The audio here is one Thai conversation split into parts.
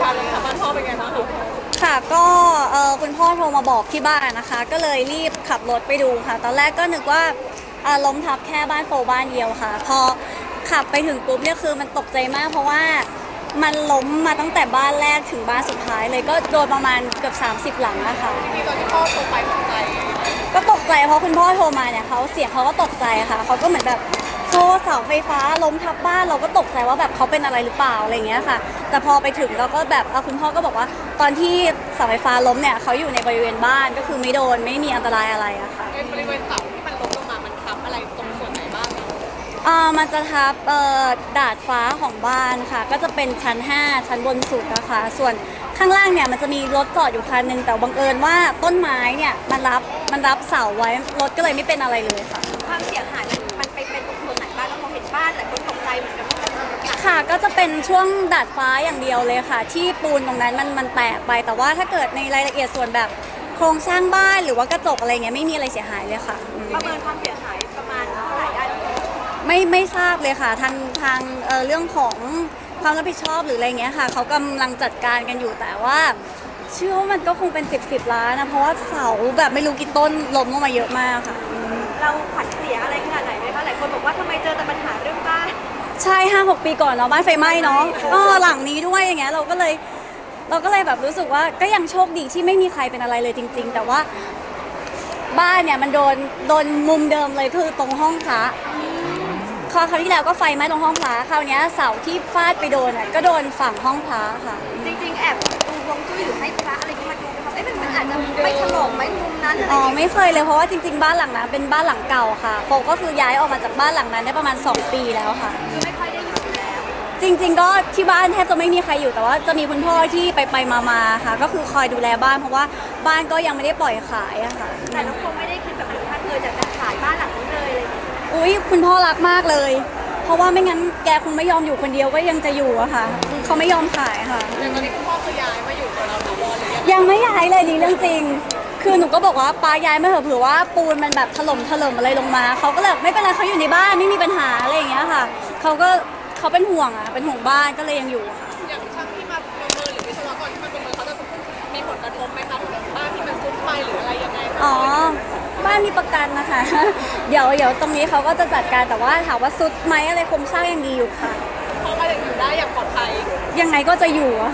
พาลงทำบ้านพ่อเป็นไงบ้างคะค่ะก็เออคุณพ่อโทรมาบอกที่บ้านนะคะ ก็เลยรีบขับรถไปดูค่ะ ตอนแรกก็นึกว่าเอ่อล้มทับแค่บ้านโฟบ้านเดียวค่ะ พอขับไปถึงปุ๊บเนี่ยคือมันตกใจมาก เพราะว่ามันล้มมาตั้งแต่บ้านแรกถึงบ้านสุดท้ายเลยก็โดนประมาณเกือบ30 หลังนะคะจริงๆตอนที่พ่อโทรไปตกใจก็ตกใจเพราะคุณพ่อโทรมาเนี่ยเขาเสียงเขาก็ตกใจค่ะเขาก็เหมือนแบบโทรเสาไฟฟ้าล้มทับบ้านเราก็ตกใจว่าแบบเขาเป็นอะไรหรือเปล่าอะไรอย่างเงี้ยค่ะ แต่พอไปถึงเราก็แบบเอ่อคุณพ่อก็บอกว่า ตอนที่เสาไฟฟ้าล้มเนี่ยเขาอยู่ในบริเวณบ้านก็คือไม่โดนไม่มีอันตรายอะไรอะค่ะในบริเวณเสาที่มันล้มลงมา มันทับอะไรตรงส่วนไหนบ้างอะอ่ามันจะทับเอ่อดาดฟ้าของบ้านค่ะ ก็จะเป็นชั้น 5 ชั้นบนสุดนะคะส่วนข้างล่างเนี่ยมันจะมีรถจอดอยู่คันหนึงแต่บังเอิญว่าต้นไม้เนี่ยมันรับมันรับเสาไว้รถก็เลยไม่เป็นอะไรเลยค่ะ ความเสียหายมันมันไปเป็นตรงส่วนไหนบ้างแล้วพอเห็นบ้านหลายคนตกใจเหมือนกันว่ามันหนัก ค่ะก็จะเป็นช่วงดาดฟ้าอย่างเดียวเลยค่ะ ที่ปูนตรงนั้นมันมันแตกไป แต่ว่าถ้าเกิดในรายละเอียดส่วนแบบโครงสร้างบ้านหรือว่ากระจกอะไรเงี้ยไม่มีอะไรเสียหายเลยค่ะอืมประเมินความเสียหายประมาณเท่าไหร่ได้แล้วไม่ไม่ทราบเลยค่ะทางทางเอ่อเรื่องของความรับผิดชอบหรืออะไรเงี้ยค่ะเขากำลังจัดการกันอยู่แต่ว่า เชื่อว่ามันก็คงเป็น 10บสล้านนะเพราะว่าเสาแบบไม่รู้กี่ต้นล้มลงมาเยอะมากค่ะอืมเราขวัญเสียอะไรขนาดไหนไหมคะหลายคนบอกว่าทำไมเจอแต่ปัญหาเรื่องบ้าน ใช่ห้าหกปีก่อนเนาะบ้านไฟไหม้เนาะเออหลังนี้ด้วยอย่างเงี้ยเราก็เลยเราก็เลยแบบรู้สึกว่าก็ยังโชคดีที่ไม่มีใครเป็นอะไรเลยจริง ๆ แต่ว่าบ้านเนี่ยมันโดนโดนมุมเดิมเลยคือตรงห้องพระคราวคราวที่แล้วก็ไฟไหม้ตรงห้องพระคราวเนี้ยเสาที่ฟาดไปโดนอะก็โดนฝั่งห้องพระค่ะ จริงๆ แอบดูวงจุ้ยหรือให้พระอะไรที่มาดู ไหมคะเอ้ยมันมันอาจจะไม่ถล่มไหมมุมนั้นอะไรอ๋อ อย่างเงี้ยไม่เคยเลยเพราะว่าจริงๆ บ้านหลังนั้นเป็นบ้านหลังเก่าค่ะโฟก็คือย้ายออกมาจากบ้านหลังนั้นได้ประมาณ 2 ปีแล้วค่ะ คือไม่ค่อยได้อยู่แล้ว จริง ๆ ก็ที่บ้านแทบจะไม่มีใครอยู่แต่ว่าจะมีคุณพ่อที่ไปไปๆมาๆค่ะ ก็คือคอยดูแลบ้านเพราะว่าบ้านก็ยังไม่ได้ปล่อยขายอะค่ะ แต่เราคงไม่ได้คิดแบบถึงขั้นเลยจะจะขายบ้านหลังนี้เลยอะไรอย่างเงี้ยอุ้ยคุณพ่อรักมากเลย เพราะว่าไม่งั้นแกคงไม่ยอมอยู่คนเดียวก็ยังจะอยู่อะค่ะเขาไม่ยอมขายค่ะแต่ตอนนี้คุณพ่อคือย้ายมาอยู่กับเราถาวรหรือ ยังยังไม่ย้ายเลยนี่เรื่องจริง คือหนูก็บอกว่าป้าย้ายมาเถอะเผื่อว่าปูนมันแบบถล่มถล่มอะไรลงมา เขาก็เลยไม่เป็นไรเขาอยู่ในบ้านไม่มีปัญหาอะไรอย่างเงี้ยค่ะ เขาก็เขาเป็นห่วงอะ เป็นห่วงบ้านก็เลยยังอยู่ค่ะ อย่างช่างที่มาประเมินหรือวิศวกรที่มาประเมินเขาจะมีผลกระทบไหมคะกับบ้านที่มันซุดไปหรืออะไรยังไงคะอ๋อ บ้านมีประกันนะคะ เดี๋ยวเดี๋ยวตรงนี้เขาก็จะจัดการแต่ว่าถามว่าซุดไหมอะไรโครงสร้างยังดีอยู่ค่ะพ่อก็ยังอยู่ได้อย่างปลอดภัย ยังไงก็จะอยู่อะ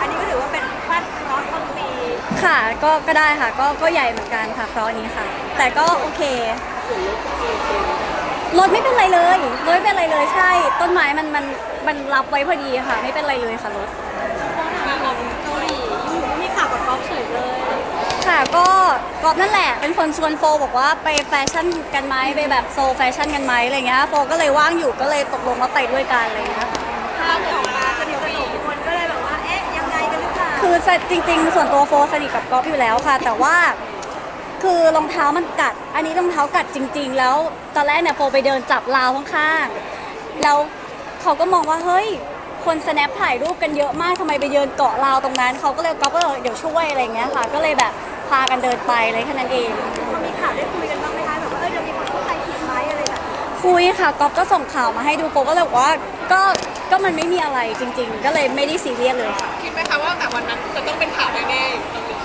อันนี้ก็ถือว่าเป็นบ้านเคราะห์ต้นปี ค่ะ ก็ก็ได้ค่ะ ก็ก็ใหญ่เหมือนกันค่ะเพราะห์นี้ค่ะ แต่ก็โอเครถไม่เป็นไรเลยรถไม่เป็นไรเลยใช่ ต้นไม้มันมันมันรับไว้พอดีค่ะ ไม่เป็นไรเลยค่ะรถเกาหลีอยู่มีข่าวกับกอล์ฟเฉยเลย ค่ะก็กอบนั่นแหละเป็นคนชวนโฟบอกว่าไปแฟชั่นกันไหมไปแบบโซแฟชั่นกันไหมอะไรเงี้ยโฟก็เลยว่างอยู่ก็เลยตกลงว่าไปด้วยกันอะไรเงี้ยค่ะ ภาพออก รือเปล่าคือจริง ๆ ส่วนตัวโฟสนิทกับกอฟอยู่แล้วค่ะ แต่ว่าคือรองเท้ามันกัด อันนี้รองเท้ากัดจริง ๆ แล้วตอนแรกเนี่ยโฟไปเดินจับราวข้างๆแล้วเขาก็มองว่าเฮ้ย คนสแนปถ่ายรูปกันเยอะมากทำไมไปเดินเกาะราวตรงนั้นเขาก็เลยก๊อฟก็เลยเดี๋ยวช่วยอะไรเงี้ยค่ะ ก็เลยแบบพากันเดินไปเลยแค่นั้นเองพอมีข่าวได้คุยกันบ้างไหมคะแบบว่าเออเดี๋ยวมีคนเข้าใจผิดไหมอะไรแบบนี้คุยค่ะก๊อฟก็ส่งข่าวมาให้ดูโฟก็เลยบอกว่าก็ก็มันไม่มีอะไรจริง ๆ ก็เลยไม่ได้ซีเรียสเลยค่ะคิด ไหมคะว่าแต่วันนั้นจะต้องเป็นข่าวแน่ๆตรงนี้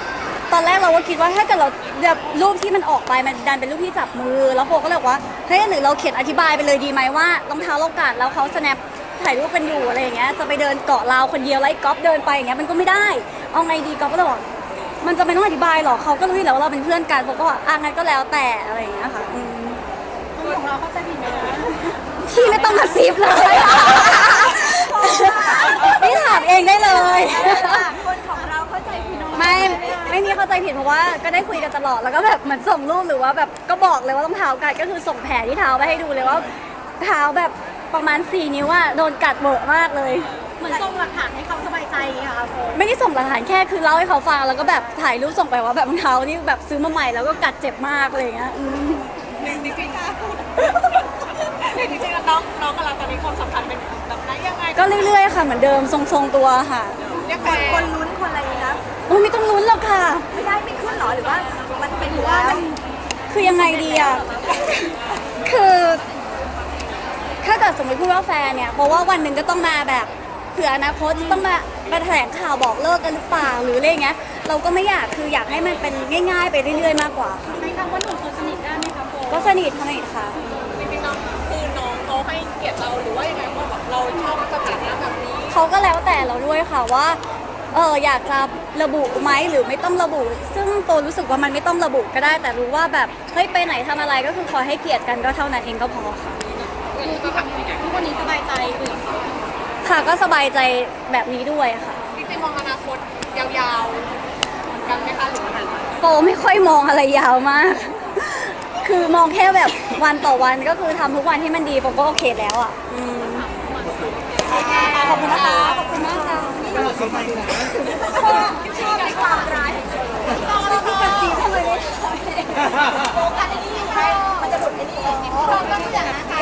ตอนแรกเราก็คิดว่าถ้าเกิดเราแบบรูปที่มันออกไปมันดันเป็นรูปที่จับมือ แล้วโฟก็เลยบอกว่าเฮ้ยหรือเราเขียนอธิบายไปเลยดีไหมว่ารองเท้าเรากัดแล้วเขาสแนปถ่ายรูปกันอยู่อะไรอย่างเงี้ยจะไปเดินเกาะราวคนเดียวแล้วไอ้ก๊อฟเดินไปอย่างเงี้ยมันก็ไม่ได้ เอาไงดีก๊อฟก็เลยบอกมันจะไม่ต้องอธิบายหรอกเขาก็รู้อยู่แล้วว่าเราเป็นเพื่อนกันโฟก็บอกอะงั้นก็แล้วแต่อะไรอย่างเงี้ยค่ะอืมของเราเข้าใจผิดไหมนะพี่ไม่ต้องมาซีฟเลยพี่ ราะว่าก็ได้คุยกันตลอดแล้วก็แบบเหมือนส่งรูปหรือว่าแบบก็บอกเลยว่าต้องเท้ากัดก็คือส่งแผลที่เท้าไปให้ดูเลยว่าเท้าแบบประมาณ 4 นิ้วอะโดนกัดเบอะมากเลย เหมือนส่งหลักฐานให้เขาสบายใจค่ะโฟไม่ได้ส่งหลักฐานแค่คือเล่าให้เขาฟังแล้วก็แบบถ่ายรูปส่งไปว่าแบบรองเท้านี่แบบซื้อมาใหม่แล้วก็กัดเจ็บมากอะไรอย่างเงี้ยอืมจริงๆจริงๆแล้วน้องน้องกับเราตอนนี้ความสัมพันธ์เป็นแบบไหนยังไงก็เรื่อยๆค่ะเหมือนเดิมทรงๆตัวค่ะ เรียกคแฟนนคนลุ้นคนอะไรนะ โอ้ยไม่ต้องลุ้นหรอกค่ะ รอหรือว่ามันเป็นอยู่ว่าแล้ว มันคือยังไงดีอะ คือ ถ้าเกิดสมมติพูดว่าแฟนเนี่ย เพราะว่าวันหนึ่งก็ต้องมาแบบเผื่ออนาคตต้องมามาแถลงข่าวบอกเลิกกันหรือเปล่าหรืออะไรเงี้ย เราก็ไม่อยากคืออยากให้มันเป็นง่ายๆ ไปเรื่อยๆมากกว่า ใช้คำว่าหนุ่มคนสนิทได้ไหมคะโฟก็สนิทสนิทค่ะ จริงๆน้องคือน้องเขาให้เกียรติเราหรือว่ายังไงว่าแบบเราชอบสถานะแบบนี้เขาก็แล้วแต่เราด้วยค่ะว่า เอออยากจะ ระบุไหมหรือไม่ต้องระบุ ซึ่งโตรู้สึกว่ามันไม่ต้องระบุก็ได้ แต่รู้ว่าแบบเฮ้ยไปไหนทำอะไรก็คือขอให้เกียรติกันก็เท่านั้นเองก็พอค่ะ ทุกวันนี้สบายใจคือค่ะก็สบายใจแบบนี้ด้วยค่ะ จริงๆมองอนาคตยาวๆเหมือนกันไหมคะหรือว่าโปไม่ค่อยมองอะไรยาวมาก คือมองแค่แบบวันต่อวันก็คือทำทุกวันที่มันดีโปก็โอเคแล้วอะอืม ขอบคุณนะคะขอบคุณ ชอบชอบในคามร้ายต้องเราต้กระซิทำไมไม่ชอบโฟกัสไอ้นี่มันจะหลุดไอ้นี่เรกันองอย่างนั้น